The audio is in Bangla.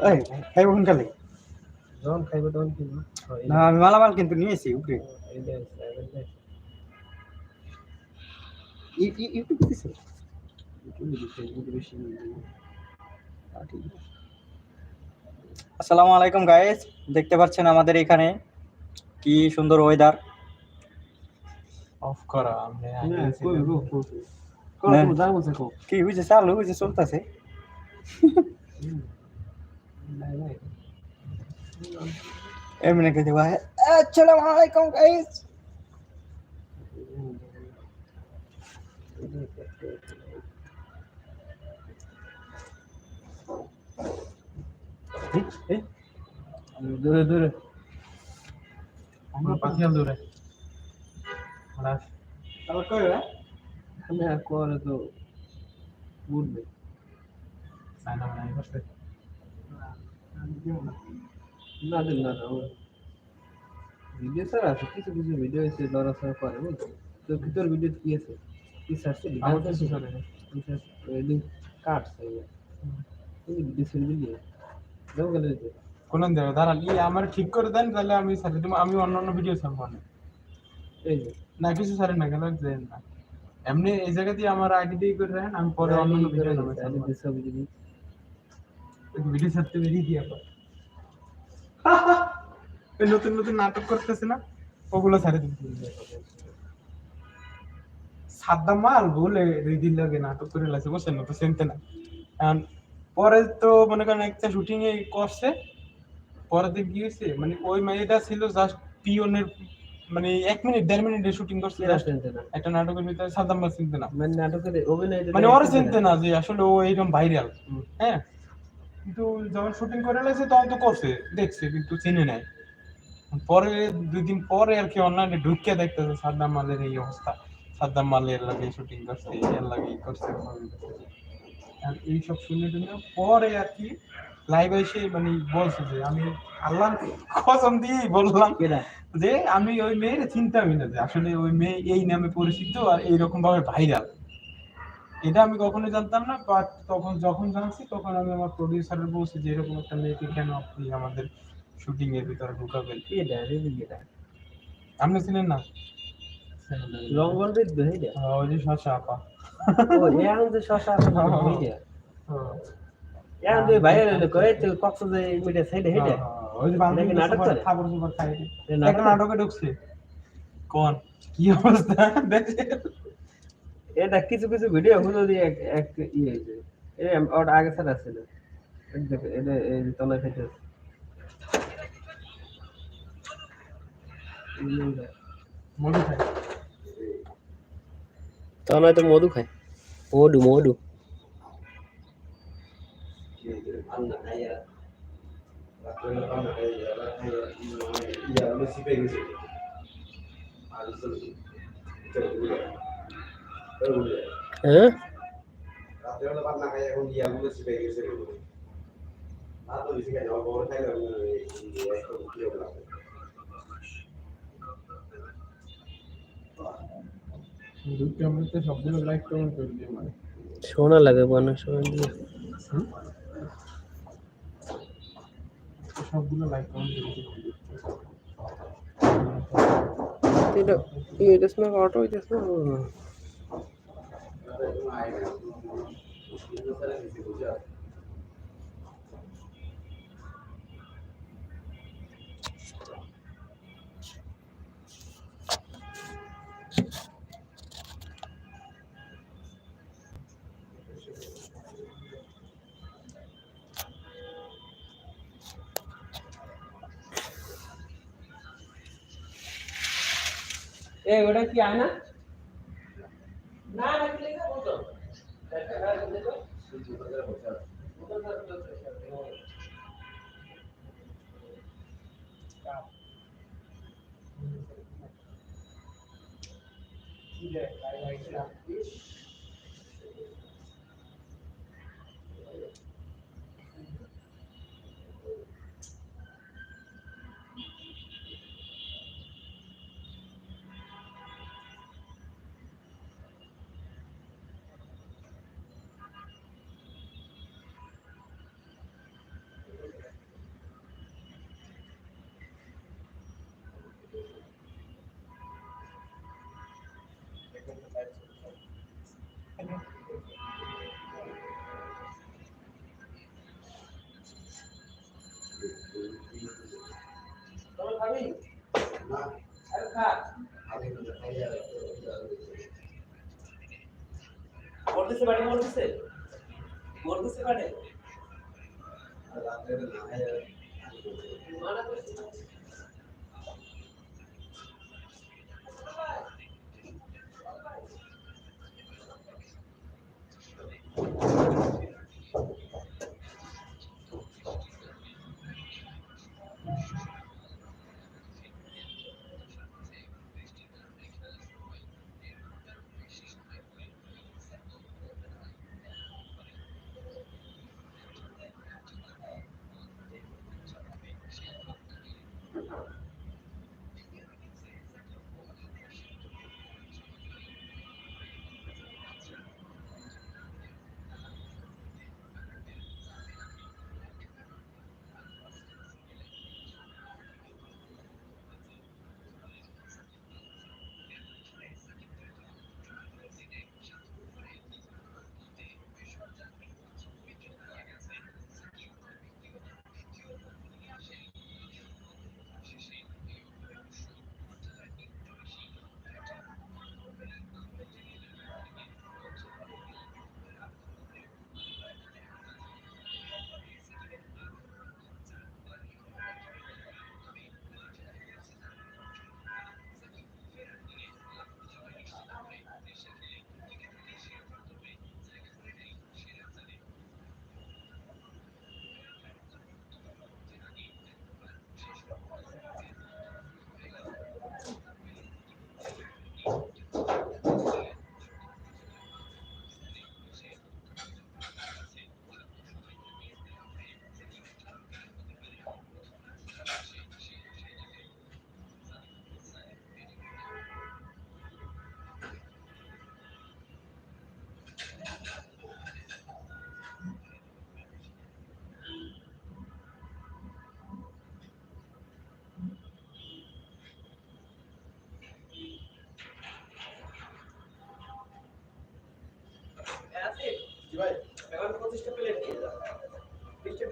এই খাইব কোনকালে যখন খাইবে তখন কিনবো না আমি মালামাল কিন্তু নিয়েছি উপরে। ই- ই- ইউটিউব দিছে? আসসালামু আলাইকুম গাইস দেখতে পাচ্ছেন আমাদের এখানে কি সুন্দর ওয়েদার অফ করা আছে কই? কি হয়েছে চালু হয়েছে চলতেছে। হুম। নাই, নাই। এমনি কে দেওয়া है আসসালামু আলাইকুম গাইস দূরে দূরে আমরা পাঠিয়ে দূরে খালাস তাহলে কই রে আমি আর করে তো উঠবে সাইনা বানাই করতে না দিন না ভিডিও স্যার আছে কিছু কিছু ভিডিও এসে লড়াচড়া করে বুঝছ তো ভিতর ভিডিও কি আছে? কি সার্চ আমার কিছু করে না। ওয়েডিং কাটছে এই ডিসেল ভিডিও যাও গেলে কোন দেবে দাঁড়ান ই আমার ঠিক করে দেন তাহলে আমি সারি দেবো আমি অন্য অন্য ভিডিও ছাড়বো না এই না কিছু সারি না গেল দেন না। এমনি এই জায়গা দিয়ে আমার আইডি দিয়ে করে রাখেন আমি পরে অন্য অন্য ভিডিও ছাড়বো। ভিডিও ছাড়তে বেরিয়ে দিয়ে আবার। নতুন নতুন নাটক করতেছে না ওগুলো ছাড়ে দিন। সাদ্দা মাল বলে রিদির লাগে নাটক করে লাগছে বুঝছেন না? তো চিনতে না। এখন পরে তো মনে করেন একটা শুটিং এ করছে কি হয়েছে? মানে ওই মেয়েটা ছিল জাস্ট পিওনের মানে এক মিনিট দেড় মিনিটের শুটিং করছে। একটা নাটকের ভিতরে সাদ্দাম মাল চিনতে না। মানে নাটকের অভিনয় মানে ওরা চিনতে না। যে আসলে ও এইরকম ভাইরাল হ্যাঁ? কিন্তু যখন শুটিং করে লাগছে তখন তো করছে দেখছে কিন্তু চিনে নাই। পরে দুই দিন পরে আর কি অনলাইনে ঢুকে দেখতেছে সাদ্দাম মালের এই অবস্থা। সাদ্দাম মালের লাগে শুটিং করছে এর লাগে করছে আর এইসব শুনে টুনে পরে আর কি লাইভ এসে মানে বলছে যে আমি আল্লাহ কসম দিয়ে বললাম যে আমি ওই মেয়ের চিন্তামি না যে আসলে ওই মেয়ে এই নামে পরিচিত আর এইরকম ভাবে ভাইরাল এটা আমি কখনো জানতাম না বাট তখন যখন জানছি তখন আমি আমার প্রডিউসারের বলছি যে এরকম একটা মেয়েকে কেন আপনি আমাদের শুটিং এর ভিতরে ঢুকাবেন? কিরা রিভিউ কিরা আপনি ছিলেন না? রিদ বেহিরা আহ, ওই যে শশা আপা। ও এখন যে শশা না হ্যাঁ, হ্যাঁ। হ্যাঁ, এখন যে বাইরে এলে কয়ে তো কক্সবাজার মিডিয়া সাইডে হেডে হ্যাঁ, ওই যে কি নাটক করে? খাবার সুপার খাই এটা নাটকে ঢুকছে। কোন? কি অবস্থা? দেখে এটা কিছু কিছু ভিডিও হলো দিয়ে এক এক ই হয়েছে এটা ওটা আগে না এটা দেখো এটা এই যে তলায় ফেটে আছে মধু খাই তলায় তো মধু খায় মধু মধু হ্যাঁ? সোনা লাগে অনেক সময় দিয়ে সবগুলো লাইক কমেন্ট এটা এটা অটো এটা না এ ওটা কি আয়না না Yeah, I like that. মরতেছে বাড়ি মরতেছে? মরতেছে বাড়ি মানা করছে